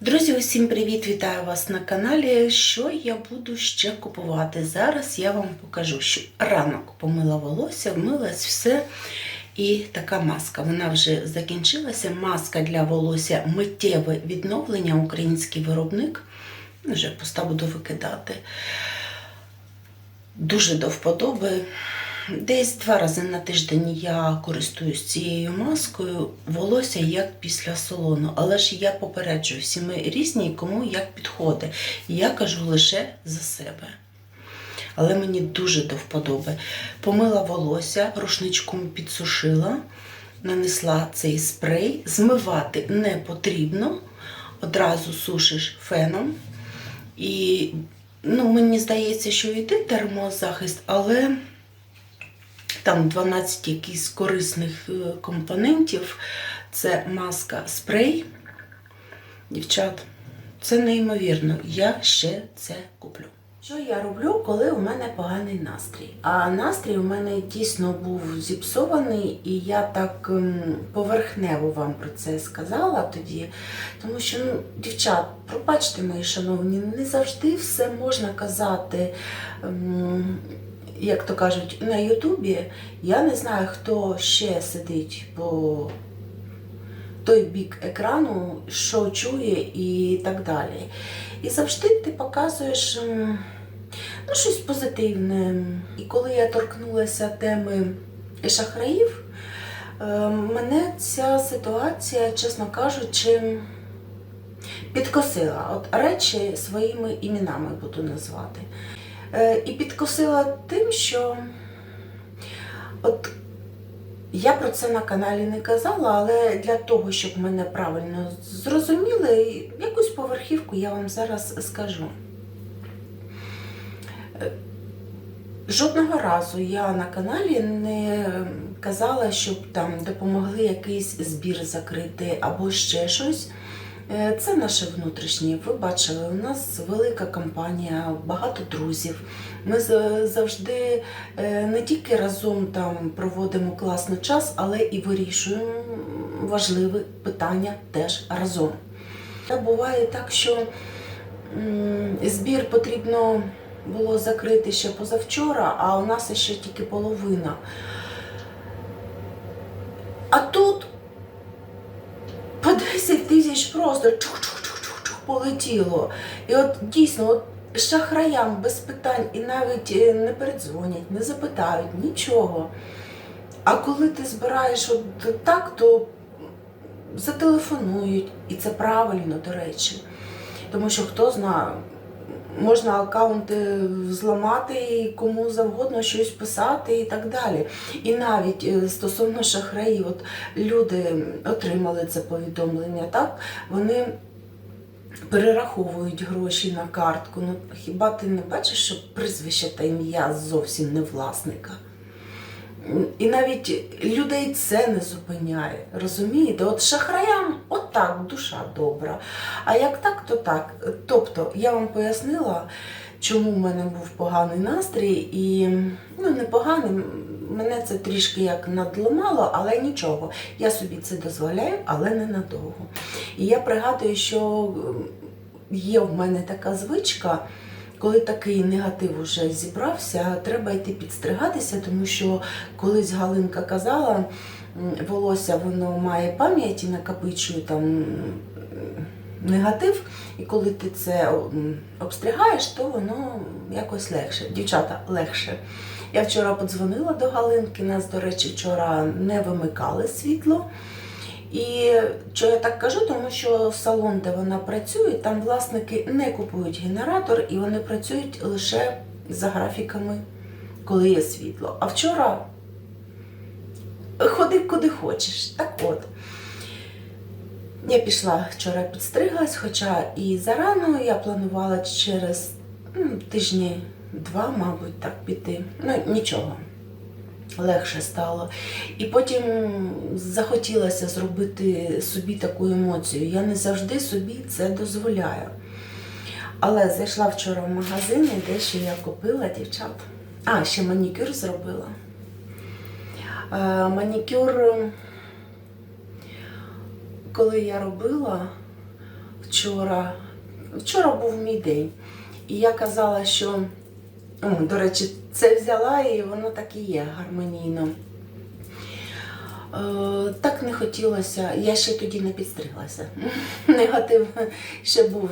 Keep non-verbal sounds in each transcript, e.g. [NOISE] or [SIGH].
Друзі, усім привіт! Вітаю вас на каналі. Що я буду ще купувати? Зараз я вам покажу, що ранок помила волосся, вмилась все. І така маска. Вона вже закінчилася. Маска для волосся миттєве відновлення, український виробник. Вже поста буду викидати. Дуже до вподоби. Десь два рази на тиждень я користуюсь цією маскою. Волосся як після салону. Але ж я попереджую, всі ми різні, кому як підходить. Я кажу лише за себе. Але мені дуже до вподоби. Помила волосся, рушничком підсушила, нанесла цей спрей. Змивати не потрібно. Одразу сушиш феном. І ну, мені здається, що йде термозахист, але там 12 якихось корисних е, компонентів. Це маска спрей. Дівчат, це неймовірно. Я ще це куплю. Що я роблю, коли у мене поганий настрій? А настрій у мене дійсно був зіпсований, і я так ем, поверхнево вам про це сказала тоді. Тому що, ну, дівчат, пробачте, мої шановні, не завжди все можна казати. Як то кажуть, на Ютубі я не знаю, хто ще сидить по той бік екрану, що чує і так далі. І завжди ти показуєш ну, щось позитивне. І коли я торкнулася теми шахраїв, е, мене ця ситуація, чесно кажучи, підкосила. От речі своїми іменами буду назвати. Е, І підкосила тим, що от я про це на каналі не казала, але для того, щоб мене правильно зрозуміли, якусь поверхівку я вам зараз скажу. Е, Жодного разу я на каналі не казала, щоб там допомогли якийсь збір закрити або ще щось. Е, Це наше внутрішнє. Ви бачили, у нас велика компанія, багато друзів. Ми завжди е, не тільки разом там проводимо класний час, але і вирішуємо важливі питання теж разом. Та буває так, що збір потрібно було закрити ще позавчора, а у нас ще тільки половина. А тут по 10 тисяч просто чух-чух-чух-чух полетіло. І от дійсно, от шахраям без питань і навіть е, не передзвонять, не запитають нічого. А коли ти збираєш от так, то зателефонують, і це правильно, до речі. Тому що хто знає, можна аккаунти зламати і кому завгодно щось писати і так далі. І навіть е, стосовно шахраїв, от люди отримали це повідомлення, так? Вони перераховують гроші на картку. Ну, хіба ти не бачиш, що прізвище та ім'я зовсім не власника? І навіть людей це не зупиняє. Розумієте? От шахраям отак, душа добра. А як так, то так. Тобто, я вам пояснила, чому в мене був поганий настрій, і ну не мене це трішки як надломало, але нічого. Я собі це дозволяю, але не надовго. І я пригадую, що є в мене така звичка. Коли такий негатив уже зібрався, треба йти підстригатися, тому що колись Галинка казала, волосся воно має пам'ять і накопичує там негатив, і коли ти це обстригаєш, то воно якось легше. Дівчата, легше. Я вчора подзвонила до Галинки, нас, до речі, вчора не вимикали світло. І що я так кажу, тому що салон, де вона працює, там власники не купують генератор і вони працюють лише за графіками, коли є світло. А вчора ходи куди хочеш. Так от. Я пішла вчора підстриглась, хоча і зарано я планувала через м, тижні два, мабуть, так піти. Ну, нічого легше стало. І потім захотілося зробити собі таку емоцію. Я не завжди собі це дозволяю. Але зайшла вчора в магазин і дещо я купила дівчат. А, ще манікюр зробила. Е, Манікюр, коли я робила, вчора. Вчора був мій день. І я казала, що, О, до речі, це взяла і воно так і є гармонійно. Е, Так не хотілося, я ще тоді не підстриглася. [LAUGHS] Негатив ще був,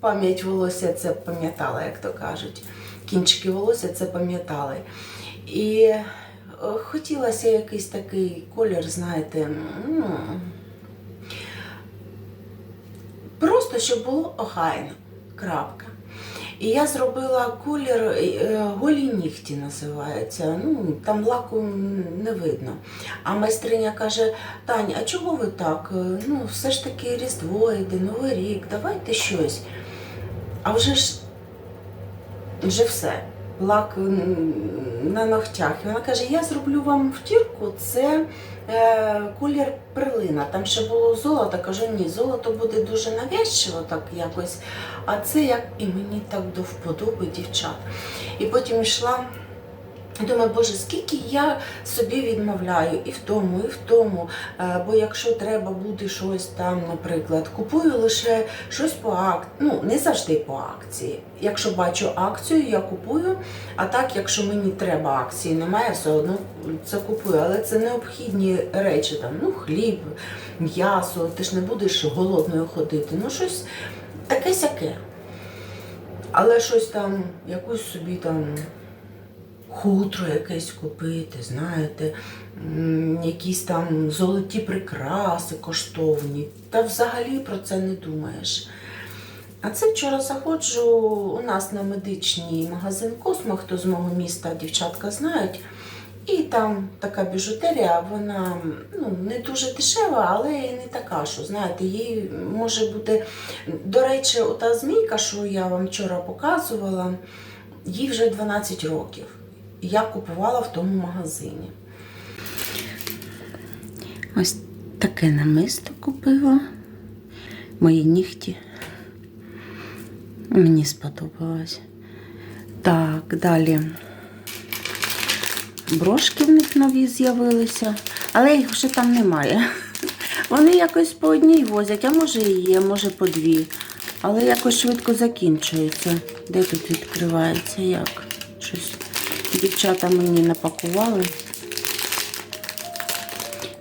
пам'ять волосся це пам'ятала, як то кажуть. Кінчики волосся це пам'ятали. І е, хотілося якийсь такий колір, знаєте, ну, просто щоб було охайно. Крапка. І я зробила колір е, голі нігті називається. Ну, там лаку не видно. А майстриня каже: Тань, а чого ви так? Е, Ну, все ж таки Різдво йде, Новий рік, давайте щось. А вже ж вже все. Лак на ногтях. І вона каже: я зроблю вам втірку, це е, колір перлина. Там ще було золото. Кажу, ні, золото буде дуже навязчиво, так якось. А це як і мені так до вподоби дівчат. І потім йшла. І Думаю, боже, скільки я собі відмовляю і в тому, і в тому. Е, Бо якщо треба буде щось там, наприклад, купую лише щось по акції, ну не завжди по акції. Якщо бачу акцію, я купую. А так, якщо мені треба акції, немає, все одно це купую. Але це необхідні речі, там, ну, хліб, м'ясо, ти ж не будеш голодною ходити. Ну, щось таке сяке. Але щось там, якусь собі там хутро якесь купити, знаєте, якісь там золоті прикраси коштовні. Та взагалі про це не думаєш. А це вчора заходжу у нас на медичний магазин Космо, хто з мого міста дівчатка знають. І там така біжутерія, вона ну, не дуже дешева, але і не така, що знаєте, їй може бути. До речі, ота змійка, що я вам вчора показувала, їй вже 12 років. Я купувала в тому магазині. Ось таке намисто купила. Мої нігті. Мені сподобалось. Так, далі. Брошки в них нові з'явилися, але їх вже там немає. [LAUGHS] Вони якось по одній возять, а може і є, може по дві. Але якось швидко закінчуються. Де тут відкривається? Як? Щось дівчата мені напакували.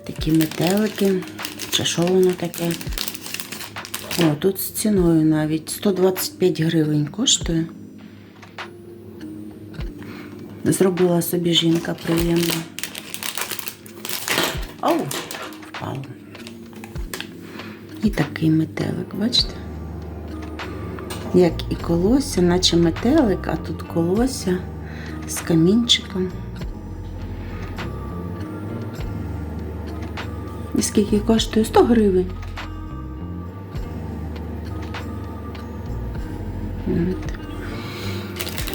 Такі метелики. Чи що воно таке? О, тут з ціною навіть 125 гривень коштує. Зробила собі жінка приємно. Оу, впало. І такий метелик, бачите? Як і колося, наче метелик, а тут колося з камінчиком. І скільки коштує? 100 гривень.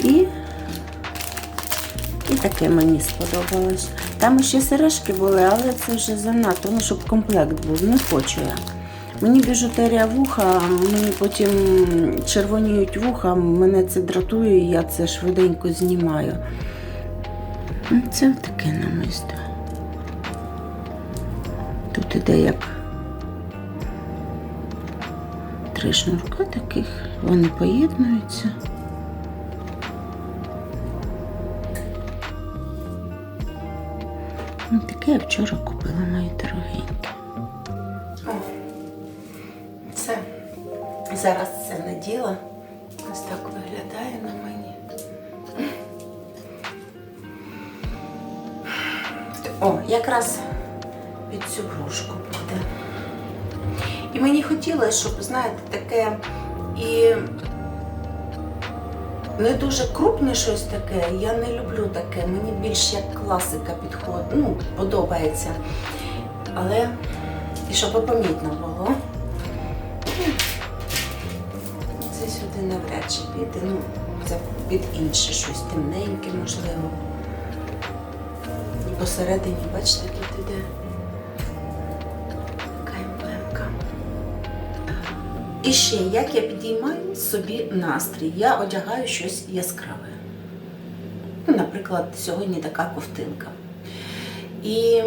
І і таке мені сподобалось. Там ще сережки були, але це вже занадто, ну, щоб комплект був. Не хочу я. Мені біжутерія вуха, мені потім червоніють вуха, мене це дратує, і я це швиденько знімаю. Ну, Це таке намисто. Тут іде як три шнурка таких, вони поєднуються. Ну, Таке я вчора купила мої дорогенькі. Зараз це наділа. Ось так виглядає на мені. О, якраз під цю грушку буде. І мені хотілося, щоб, знаєте, таке і не дуже крупне щось таке. Я не люблю таке. Мені більш як класика підходить. Ну, подобається. Але і щоб помітно було. Навряд чи піде. Ну, це під інше щось темненьке, можливо. І посередині, бачите, тут іде така емблемка. І ще, як я підіймаю собі настрій, я одягаю щось яскраве. Ну, Наприклад, сьогодні така ковтинка. І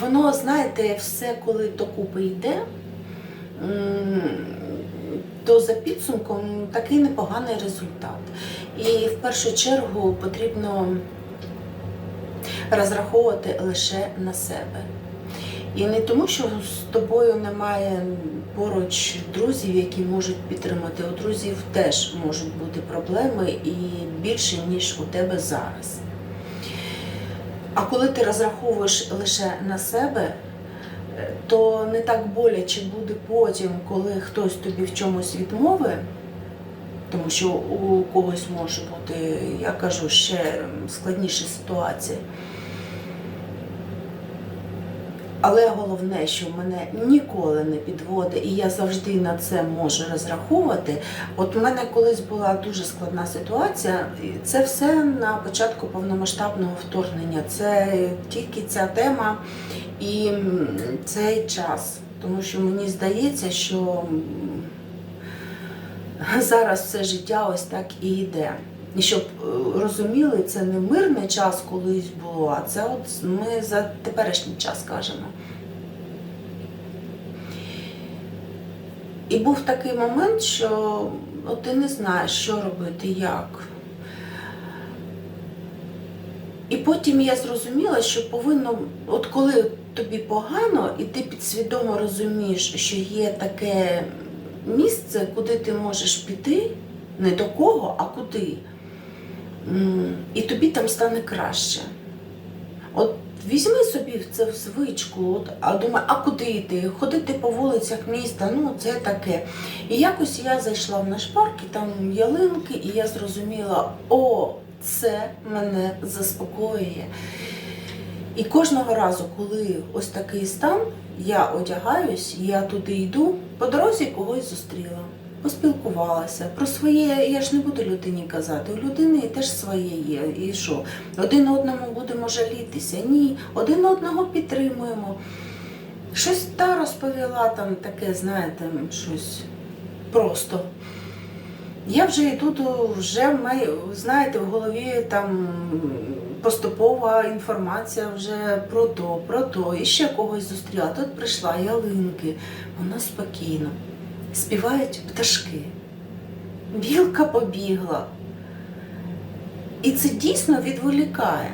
воно, знаєте, все, коли докупи йде, то за підсумком такий непоганий результат. І в першу чергу потрібно розраховувати лише на себе. І не тому, що з тобою немає поруч друзів, які можуть підтримати. У друзів теж можуть бути проблеми і більше, ніж у тебе зараз. А коли ти розраховуєш лише на себе, то не так боляче буде потім, коли хтось тобі в чомусь відмовить, тому що у когось може бути, я кажу, ще складніша ситуація. Але головне, що мене ніколи не підводить, і я завжди на це можу розраховувати. От у мене колись була дуже складна ситуація. і Це все на початку повномасштабного вторгнення. Це тільки ця тема і цей час. Тому що мені здається, що зараз все життя ось так і йде. І щоб е, розуміли, це не мирний час колись було, а це от ми за теперішній час кажемо. І був такий момент, що от ти не знаєш, що робити, як. І потім я зрозуміла, що повинно, от коли тобі погано, і ти підсвідомо розумієш, що є таке місце, куди ти можеш піти, не до кого, а куди. І тобі там стане краще. От візьми собі це в звичку, от, а думай, а куди йти? Ходити по вулицях міста, ну це таке. І якось я зайшла в наш парк, і там ялинки, і я зрозуміла, о, це мене заспокоює. І кожного разу, коли ось такий стан, я одягаюсь, я туди йду, по дорозі когось зустріла, поспілкувалася. Про своє я ж не буду людині казати. У людини теж своє є. І що? Один одному будемо жалітися? Ні, один одного підтримуємо. Щось та розповіла там таке, знаєте, щось просто. Я вже йду до вже в знаєте, в голові там поступова інформація вже про то, про то. І ще когось зустріла. Тут прийшла ялинки, вона спокійно. Співають пташки. Білка побігла. І це дійсно відволікає.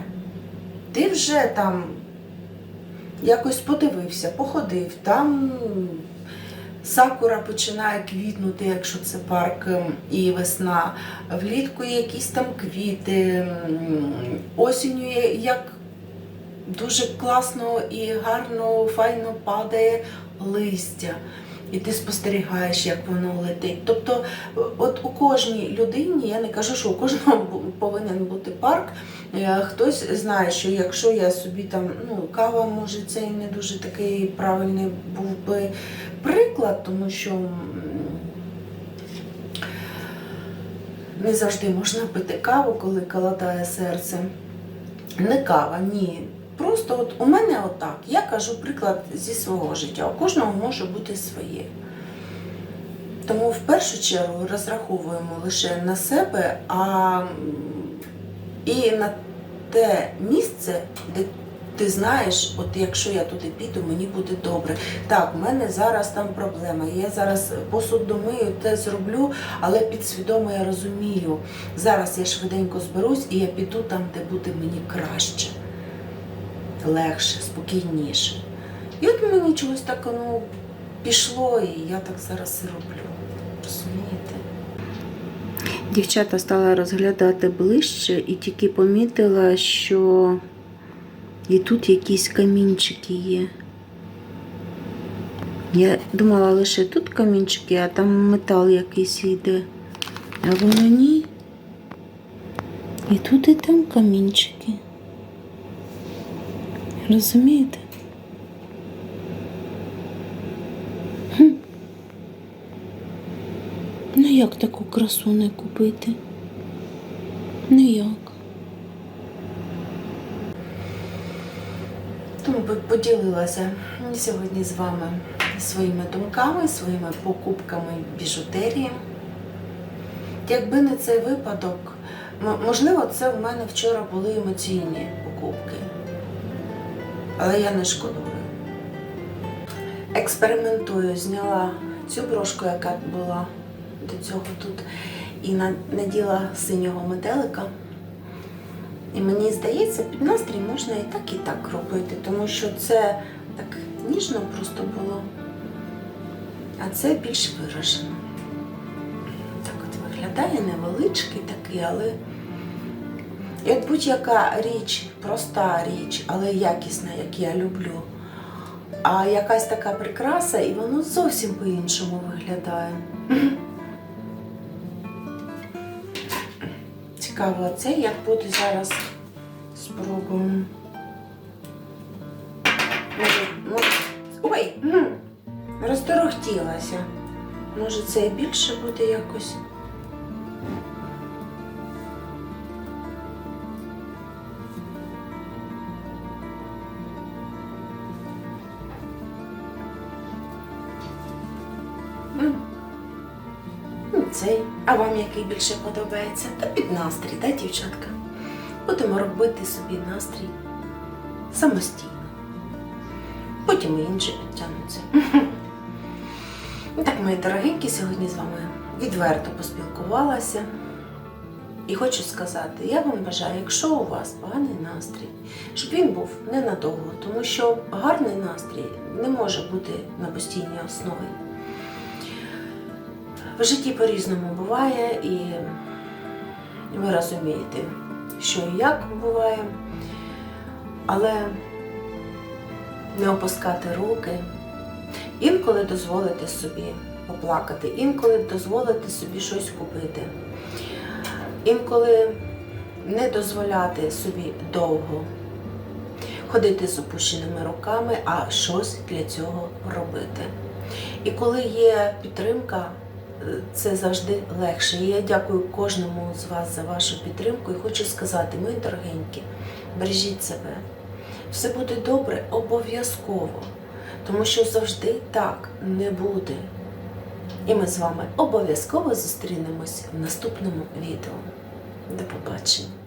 Ти вже там якось подивився, походив, там сакура починає квітнути, якщо це парк ем, і весна. Влітку є якісь там квіти, м, осінню як дуже класно і гарно, файно падає листя. І ти спостерігаєш, як воно летить. Тобто, от у кожній людині, я не кажу, що у кожного повинен бути парк. Е, Хтось знає, що якщо я собі там, ну, кава, може, це і не дуже такий правильний був би приклад, тому що не завжди можна пити каву, коли калатає серце. Не кава, ні. Просто от у мене отак. Я кажу приклад зі свого життя. У кожного може бути своє. Тому в першу чергу розраховуємо лише на себе, а і на те місце, де ти знаєш, от якщо я туди піду, мені буде добре. Так, в мене зараз там проблема. Я зараз посуд домию, те зроблю, але підсвідомо я розумію. Зараз я швиденько зберусь і я піду там, де буде мені краще, легше, спокійніше. І от мені чогось так ну, пішло, і я так зараз і роблю. Розумієте? Дівчата стала розглядати ближче і тільки помітила, що і тут якісь камінчики є. Я думала лише тут камінчики, а там метал якийсь йде. А воно ні. І тут і там камінчики. Розумієте? Ну як таку красу не купити? Ніяк. Тому поділилася сьогодні з вами своїми думками, своїми покупками біжутерії. Якби не цей випадок, можливо, це в мене вчора були емоційні покупки. Але я не шкодую. Експериментую, зняла цю брошку, яка була до цього тут і наділа синього метелика. І мені здається, під настрій можна і так, і так робити, тому що це так ніжно просто було, а це більш виражено. Так от виглядає невеличкий такий, але як будь-яка річ, проста річ, але якісна, як я люблю. А якась така прикраса, і воно зовсім по-іншому виглядає. Цікаво, це як буде зараз спробуємо. Ой! Розторохтілася. Може, це більше буде якось. А вам який більше подобається? Та під настрій, да, дівчатка? Будемо робити собі настрій самостійно. Потім і інші підтягнуться. Ну Так, мої дорогенькі, сьогодні з вами відверто поспілкувалася. І хочу сказати, я вам бажаю, якщо у вас поганий настрій, щоб він був ненадовго, тому що гарний настрій не може бути на постійній основі. В житті по-різному буває, і ви розумієте, що і як буває, але не опускати руки, інколи дозволити собі поплакати, інколи дозволити собі щось купити, інколи не дозволяти собі довго ходити з опущеними руками, а щось для цього робити. І коли є підтримка, це завжди легше. І я дякую кожному з вас за вашу підтримку і хочу сказати, мої дорогенькі, бережіть себе. Все буде добре обов'язково, тому що завжди так не буде. І ми з вами обов'язково зустрінемось в наступному відео. До побачення!